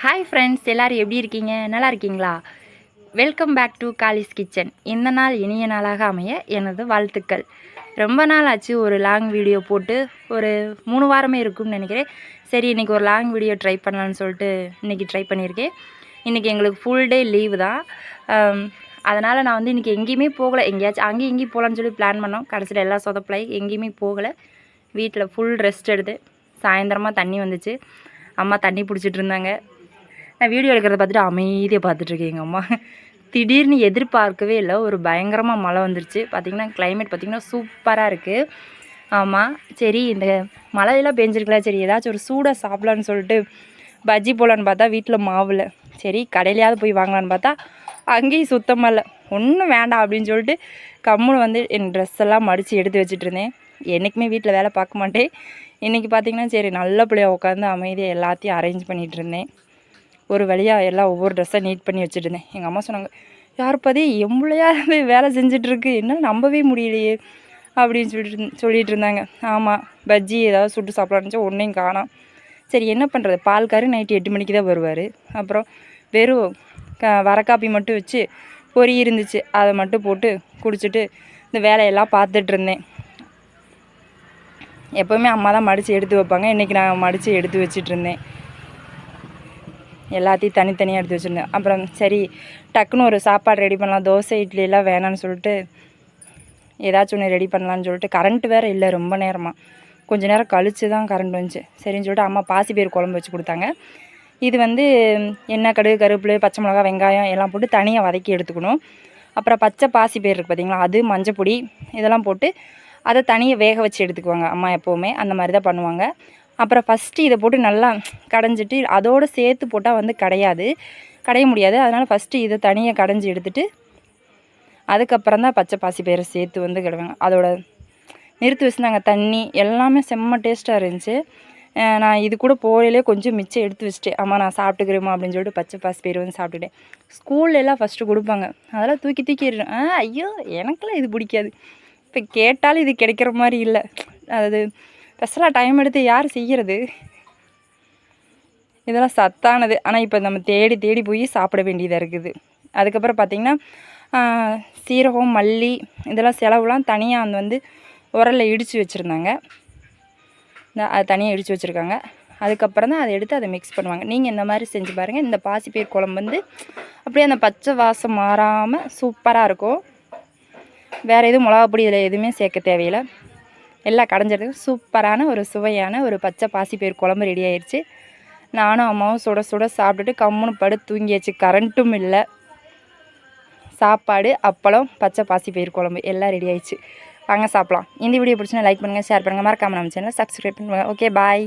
Hi friends எல்லோரும் எப்படி இருக்கீங்க? நல்லா இருக்கீங்களா? Welcome back to Kali's kitchen இந்த நாள் இனிய நாளாக அமைய எனது வாழ்த்துக்கள். ரொம்ப நாள் ஆச்சு ஒரு லாங் வீடியோ போட்டு ஒரு மூணு வாரமே இருக்கும்னு நினைக்கிறேன். சரி இன்றைக்கி ஒரு லாங் வீடியோ ட்ரை பண்ணலான்னு சொல்லிட்டு இன்றைக்கி ட்ரை பண்ணியிருக்கேன். இன்றைக்கி எங்களுக்கு ஃபுல் டே லீவு தான். Um, அதனால் நான் வந்து இன்றைக்கி எங்கேயுமே போகலை. எங்கேயாச்சும் அங்கேயும் இங்கேயும் போகலான்னு சொல்லி பிளான் பண்ணோம். கடைசியில் எல்லாம் சொதப்பலாய் எங்கேயுமே போகலை. வீட்டில் ஃபுல் ரெஸ்ட் எடுத்து சாயந்தரமாக தண்ணி வந்துச்சு. அம்மா தண்ணி பிடிச்சிட்டு இருந்தாங்க. நான் வீடியோ எடுக்கிறத பார்த்துட்டு அமைதியாக பார்த்துட்ருக்கேன் எங்கள் அம்மா. திடீர்னு எதிர்பார்க்கவே இல்லை. ஒரு பயங்கரமாக மழை வந்துருச்சு. பார்த்திங்கன்னா கிளைமேட் பார்த்திங்கன்னா சூப்பராக இருக்குது ஆமாம் சரி இந்த மழையெல்லாம் பெஞ்சிருக்கல. சரி ஏதாச்சும் ஒரு சூடாக சாப்பிட்லான்னு சொல்லிட்டு பஜ்ஜி போகலான்னு பார்த்தா வீட்டில் மாவில் சரி கடையிலையாவது போய் வாங்கலான்னு பார்த்தா அங்கேயும் சுத்தமாக இல்லை. ஒன்றும் வேண்டாம் அப்படின்னு சொல்லிட்டு கம்முன்னு வந்து என் ட்ரெஸ் எல்லாம் மடித்து எடுத்து வச்சுட்டு இருந்தேன் என்றைக்குமே வீட்டில் வேலை பார்க்க மாட்டேன். இன்றைக்கி பார்த்திங்கன்னா சரி நல்ல பிள்ளையாக உட்காந்து அமைதியாக எல்லாத்தையும் அரேஞ்ச் பண்ணிகிட்டு இருந்தேன் ஒரு வழியாக எல்லாம் ஒவ்வொரு ட்ரெஸ்ஸாக நீட் பண்ணி வச்சுட்டு இருந்தேன் எங்கள் அம்மா சொன்னாங்க யார் பதி எம்பளையாக வேலை செஞ்சிட்ருக்கு என்ன நம்பவே முடியலையே. அப்படின்னு சொல்லிட்டு சொல்லிகிட்டு இருந்தாங்க. ஆமாம் பஜ்ஜி ஏதாவது சுட்டு சாப்பிட்லான்னு ஒன்றையும் காணாம் சரி என்ன பண்ணுறது பால்காரு நைட்டு எட்டு மணிக்கு தான் வருவார். அப்புறம் வெறும் க வர காப்பி மட்டும் வச்சு பொறி இருந்துச்சு. அதை மட்டும் போட்டு குடிச்சிட்டு இந்த வேலையெல்லாம் பார்த்துட்டு இருந்தேன். எப்போவுமே அம்மா தான் மடித்து எடுத்து வைப்பாங்க. இன்றைக்கி நான் மடித்து எடுத்து வச்சிட்ருந்தேன் எல்லாத்தையும் தனித்தனியாக எடுத்து வச்சுருந்தேன். அப்புறம் சரி டக்குன்னு ஒரு சாப்பாடு ரெடி பண்ணலாம் தோசை இட்லியெல்லாம் வேணான்னு சொல்லிட்டு ஏதாச்சும் ஒன்று ரெடி பண்ணலான்னு சொல்லிட்டு கரண்ட் வேறு இல்லை ரொம்ப நேரமாக கொஞ்ச நேரம் கழித்து தான் கரண்ட் வந்துச்சு. சரின்னு சொல்லிட்டு அம்மா பாசி பாசிப்பயிர் குழம்பு வச்சு கொடுத்தாங்க. இது வந்து எண்ணெய் கடுகு கருவேப்பிலை பச்சை மிளகா வெங்காயம் எல்லாம் போட்டு தனியாக வதக்கி எடுத்துக்கணும். அப்புறம் பச்சை பாசி பயிர் இருக்குது பார்த்திங்களா அது மஞ்சப்பொடி இதெல்லாம் போட்டு அதை தனியாக வேக வச்சு எடுத்துக்குவாங்க அம்மா எப்போவுமே. அந்த மாதிரி தான் பண்ணுவாங்க. அப்புறம் ஃபஸ்ட்டு இதை போட்டு நல்லா கடைஞ்சிட்டு அதோடு சேர்த்து போட்டால் வந்து கடையாது. கடைய முடியாது. அதனால் ஃபஸ்ட்டு இதை தனியாக கடைஞ்சி எடுத்துகிட்டு அதுக்கப்புறம் தான் பச்சை பாசி பயிரை சேர்த்து வந்து கிடுவாங்க. அதோட நிறுத்தி வச்சுருந்தாங்க. தண்ணி எல்லாமே செம்ம டேஸ்ட்டாக இருந்துச்சு. நான் இது கூட போகையிலே கொஞ்சம் மிச்சம் எடுத்து வச்சுட்டேன். அம்மா நான் சாப்பிட்டுக்கிறேமா அப்படின்னு சொல்லிட்டு பச்சை பாசி பயிர் வந்து சாப்பிட்டுட்டேன் ஸ்கூல்ல எல்லாம் ஃபஸ்ட்டு கொடுப்பாங்க. அதெல்லாம் தூக்கி தூக்கி ஆ ஐயோ எனக்கெல்லாம் இது பிடிக்காது. இப்போ கேட்டாலும் இது கிடைக்கிற மாதிரி இல்லை. அதாவது ஸ்பெஷலாக டைம் எடுத்து யார் செய்கிறது இதெல்லாம் சத்தானது. ஆனால் இப்போ நம்ம தேடி தேடி போய் சாப்பிட வேண்டியதாக இருக்குது. அதுக்கப்புறம் பார்த்திங்கன்னா சீரகம் மல்லி இதெல்லாம் செலவுலாம் தனியாக அந்த வந்து உரலில் இடித்து வச்சுருந்தாங்க. அது தனியாக இடித்து வச்சுருக்காங்க. அதுக்கப்புறம் தான் அதை எடுத்து அதை மிக்ஸ் பண்ணுவாங்க. நீங்கள் இந்த மாதிரி செஞ்சு பாருங்கள் இந்த பாசிப்பயிர் குழம்பு வந்து அப்படியே அந்த பச்சை வாசம் மாறாமல் சூப்பராக இருக்கும். வேறு எதுவும் மிளகா பொடி இதில் எதுவுமே சேர்க்க தேவையில்லை. எல்லாம் கடைஞ்சதுக்கு சூப்பரான ஒரு சுவையான ஒரு பச்சை பாசிப்பயிர் குழம்பு ரெடி ஆயிடுச்சு நானும் அம்மாவும் சுட சுட சாப்பிட்டுட்டு கம்முன்னு படு தூங்கியாச்சு கரண்ட்டும் இல்லை. சாப்பாடு அப்பளம் பச்சை பாசிப்பயிர் குழம்பு எல்லாம் ரெடி ஆயிடுச்சு வாங்க சாப்பிட்லாம். இந்த வீடியோ பிடிச்சினா லைக் பண்ணுங்கள் ஷேர் பண்ணுங்கள் மறக்காமல் நம்ம சேனல் சப்ஸ்கிரைப் பண்ணுங்கள் ஓகே பாய்